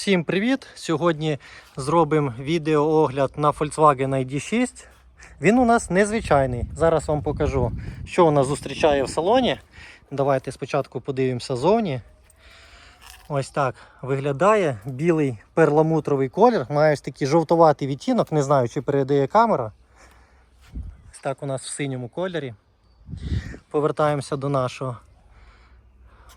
Всім привіт! Сьогодні зробимо відеоогляд на Volkswagen ID6. Він у нас незвичайний. Зараз вам покажу, що у нас зустрічає в салоні. Давайте спочатку подивимося зовні. Ось так виглядає білий перламутровий колір. Має ось такий жовтуватий відтінок, не знаю, чи передає камера. Ось так у нас в синьому кольорі. Повертаємося до нашого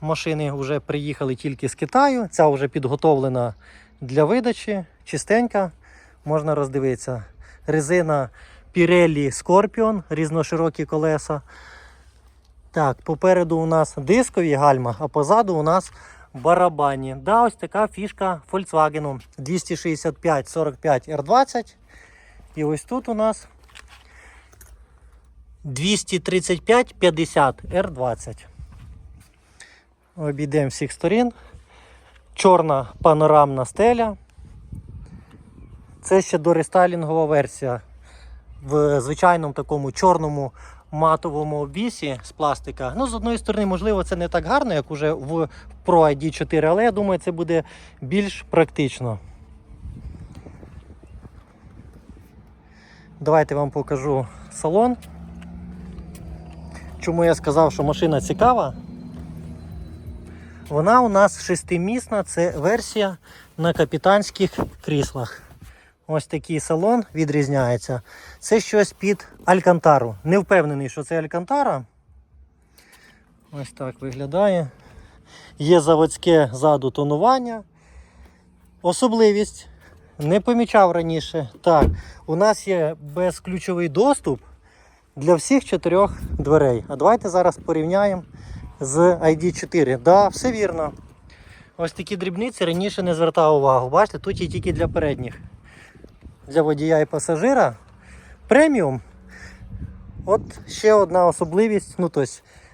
Машини вже приїхали тільки з Китаю. Ця вже підготовлена для видачі, чистенька. Можна роздивитися. Резина Pirelli Scorpion, різноширокі колеса. Так, попереду у нас дискові гальма, а позаду у нас барабанні. Да, ось така фішка Volkswagen 265 45 R20. І ось тут у нас 235 50 R20. Обійдемо всіх сторін. Чорна панорамна стеля. Це ще дорестайлінгова версія. В звичайному такому чорному матовому обвісі з пластика. Ну, з одної сторони, можливо, це не так гарно, як уже в Pro ID 4, але я думаю, це буде більш практично. Давайте вам покажу салон. Чому я сказав, що машина цікава? Вона у нас шестимісна, це версія на капітанських кріслах. Ось такий салон відрізняється. Це щось під Алькантару. Не впевнений, що це Алькантара. Ось так виглядає. Є заводське ззаду тонування. Особливість. Не помічав раніше. Так, у нас є безключовий доступ для всіх чотирьох дверей. А давайте зараз порівняємо з ID4. Да, все вірно. Ось такі дрібниці раніше не звертав увагу. Бачите, тут є тільки для передніх. Для водія і пасажира. Преміум. От ще одна особливість, ну тобто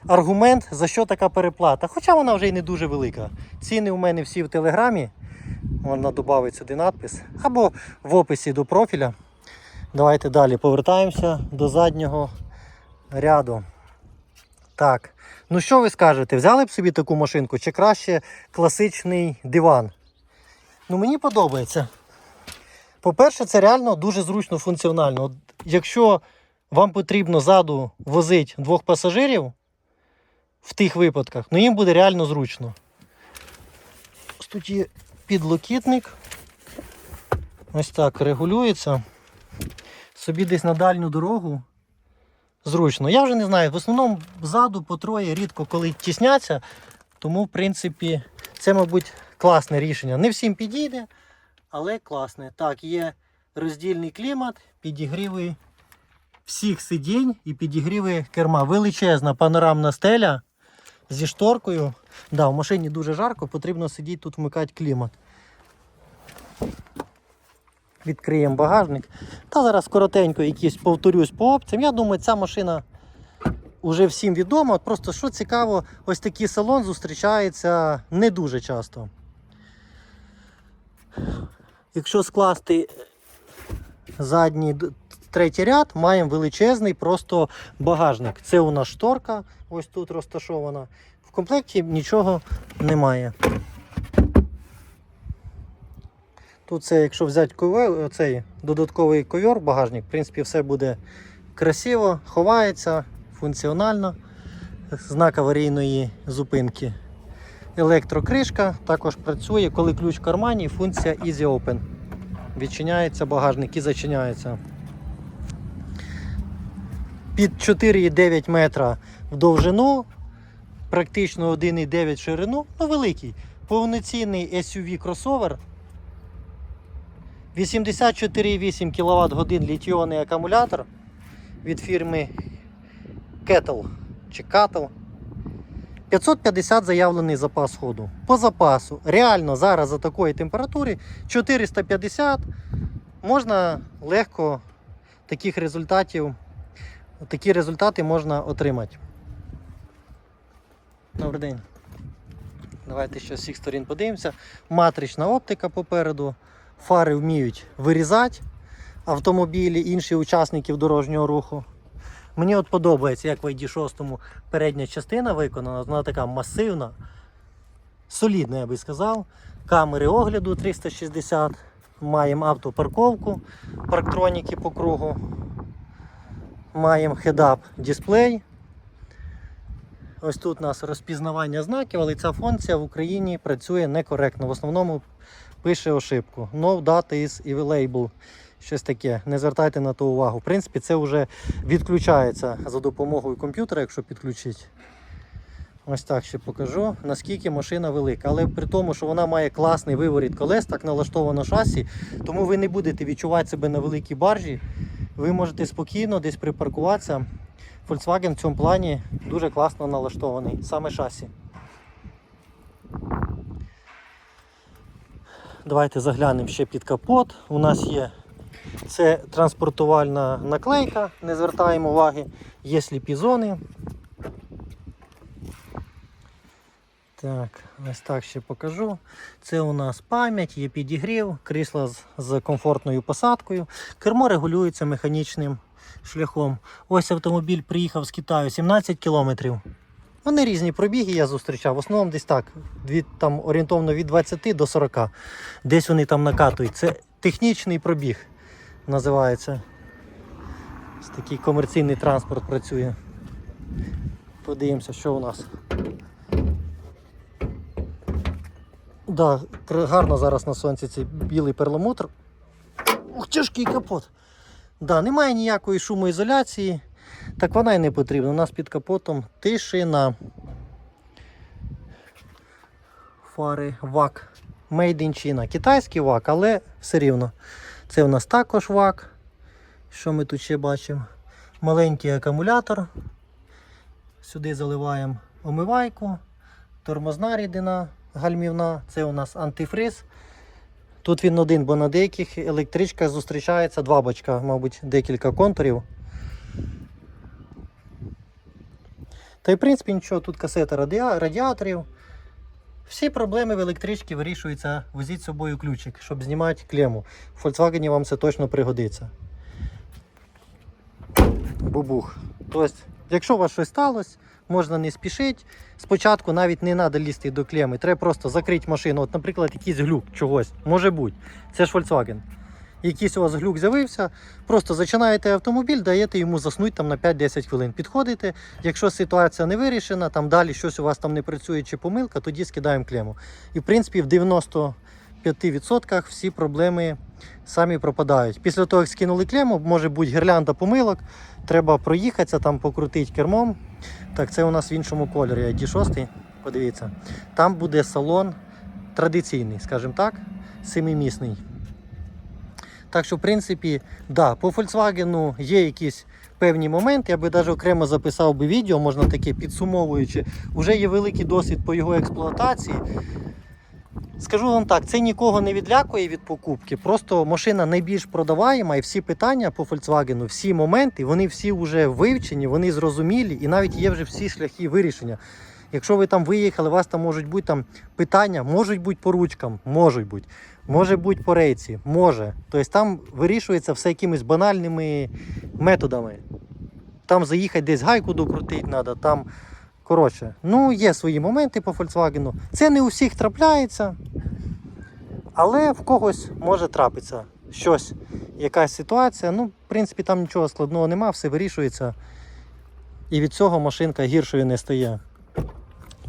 аргумент, за що така переплата. Хоча вона вже й не дуже велика. Ціни у мене всі в телеграмі. Можна додати сюди надпис. Або в описі до профіля. Давайте далі повертаємося до заднього ряду. Так. Ну що ви скажете, взяли б собі таку машинку чи краще класичний диван? Ну мені подобається. По-перше, це реально дуже зручно функціонально. От Якщо вам потрібно ззаду возити двох пасажирів в тих випадках, ну їм буде реально зручно. Тут є підлокітник. Ось так регулюється. Собі десь на дальню дорогу зручно. Я вже не знаю, в основному ззаду по троє рідко коли тісняться, тому, в принципі, це, мабуть, класне рішення. Не всім підійде, але класне. Так, є роздільний клімат, підігріви всіх сидінь і підігріви керма. Величезна панорамна стеля зі шторкою. Да, в машині дуже жарко, потрібно сидіти тут вмикати клімат. Відкриємо багажник. Та зараз коротенько якісь повторюсь по опціям. Я думаю, ця машина вже всім відома. Просто що цікаво, ось такий салон зустрічається не дуже часто. Якщо скласти задній третій ряд, маємо величезний просто багажник. Це у нас шторка, ось тут розташована. В комплекті нічого немає. Тут це, якщо взяти ковер, цей додатковий ковер, багажник, в принципі, все буде красиво, ховається, функціонально. Знак аварійної зупинки. Електрокришка також працює, коли ключ в кармані, функція Easy Open. Відчиняється багажник і зачиняється. Під 4,9 метра в довжину, практично 1,9 ширину, ну великий. Повноцінний SUV кросовер 84,8 кВт годин літіонний акумулятор від фірми Kettle чи Cattle. 550 заявлений запас ходу. По запасу, реально зараз за такої температури 450 можна легко таких результатів, такі результати можна отримати. Добрий день. Давайте ще з всіх сторін подивимося. Матрична оптика попереду. Фари вміють вирізати автомобілі інших учасників дорожнього руху. Мені от подобається, як в ID6 передня частина виконана, вона така масивна, солідна, я би сказав. камери огляду 360, маємо автопарковку, парктроніки по кругу, маємо хедап дисплей. Ось тут у нас розпізнавання знаків, але ця функція в Україні працює некоректно. В основному пише ошибку. No data is available. Щось таке. Не звертайте на то увагу. В принципі, це вже відключається за допомогою комп'ютера, якщо підключити. Ось так ще покажу, наскільки машина велика. Але при тому, що вона має класний виворіт колес, так налаштовано шасі, тому ви не будете відчувати себе на великій баржі. Ви можете спокійно десь припаркуватися. Volkswagen в цьому плані дуже класно налаштований, саме шасі. Давайте заглянемо ще під капот. У нас є це транспортувальна наклейка, не звертаємо уваги, є сліпі зони. Так, ось так ще покажу. Це у нас пам'ять, є підігрів, крісла з, з комфортною посадкою. Кермо регулюється механічним шляхом. Ось автомобіль приїхав з Китаю 17 кілометрів. Вони різні пробіги я зустрічав. В основному десь так, від, там, орієнтовно від 20 до 40. Десь вони там накатують. Це технічний пробіг називається. Ось такий комерційний транспорт працює. Подивимося, що у нас. Да, гарно зараз на сонці цей білий перламутр. Ух, тяжкий капот. Да, немає ніякої шумоізоляції. Так вона і не потрібна. У нас під капотом тишина. Фари ВАК. Made in China. Китайський ВАК, але все рівно. Це у нас також ВАК. Що ми тут ще бачимо? Маленький акумулятор. Сюди заливаємо омивайку, тормозна рідина гальмівна. Це у нас антифриз. Тут він один, бо на деяких електричках зустрічається два бачка, мабуть, декілька контурів. Та й в принципі нічого, тут касета радіа- радіаторів. Всі проблеми в електричці вирішуються, возіть з собою ключик, щоб знімати клему. В Volkswagen вам це точно пригодиться. Бубух. Тобто, якщо у вас щось сталося, можна не спішити. Спочатку навіть не треба лізти до клеми. Треба просто закрити машину. От, наприклад, якийсь глюк чогось. Може бути. Це ж Volkswagen. Якийсь у вас глюк з'явився, просто зачинаєте автомобіль, даєте йому заснути там на 5-10 хвилин. Підходите. Якщо ситуація не вирішена, там далі щось у вас там не працює чи помилка, тоді скидаємо клему. І в принципі в 95% всі проблеми самі пропадають. Після того, як скинули клему, може бути гірлянда помилок, треба проїхатися, там покрутити кермом. Так, це у нас в іншому кольорі ID6. Подивіться. Там буде салон традиційний, скажімо так, семимісний. Так що, в принципі, да, по Volkswagen є якісь певні моменти. Я би навіть окремо записав би відео, можна таке підсумовуючи. Уже є великий досвід по його експлуатації. Скажу вам так, це нікого не відлякує від покупки. Просто машина найбільш продаваєма і всі питання по Volkswagen, всі моменти, вони всі вже вивчені, вони зрозумілі і навіть є вже всі шляхи вирішення. Якщо ви там виїхали, у вас там можуть бути там питання, можуть бути по ручкам, можуть бути, може бути по рейці, може. Тобто там вирішується все якимись банальними методами. Там заїхати десь гайку докрутити треба, там. Коротше, ну є свої моменти по Volkswagen. Це не у всіх трапляється, але в когось може трапитися щось, якась ситуація. Ну, в принципі, там нічого складного нема, все вирішується. І від цього машинка гіршою не стає.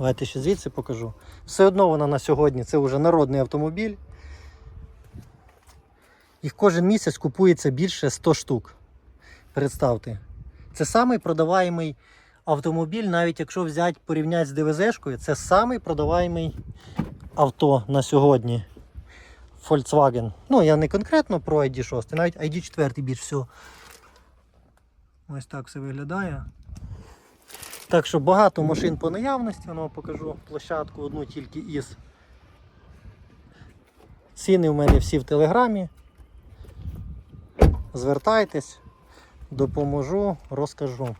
Давайте ще звідси покажу. Все одно вона на сьогодні це вже народний автомобіль. Їх кожен місяць купується більше 100 штук. Представте. Це самий продаваємий автомобіль, навіть якщо взяти порівняти з ДВЗ-шкою, це самий продаваємий авто на сьогодні. Volkswagen. Ну, я не конкретно про ID6, навіть ID4 більш всього. Ось так все виглядає. Так що багато машин по наявності, ну, покажу площадку одну тільки із. Ціни в мене всі в телеграмі. Звертайтесь, допоможу, розкажу.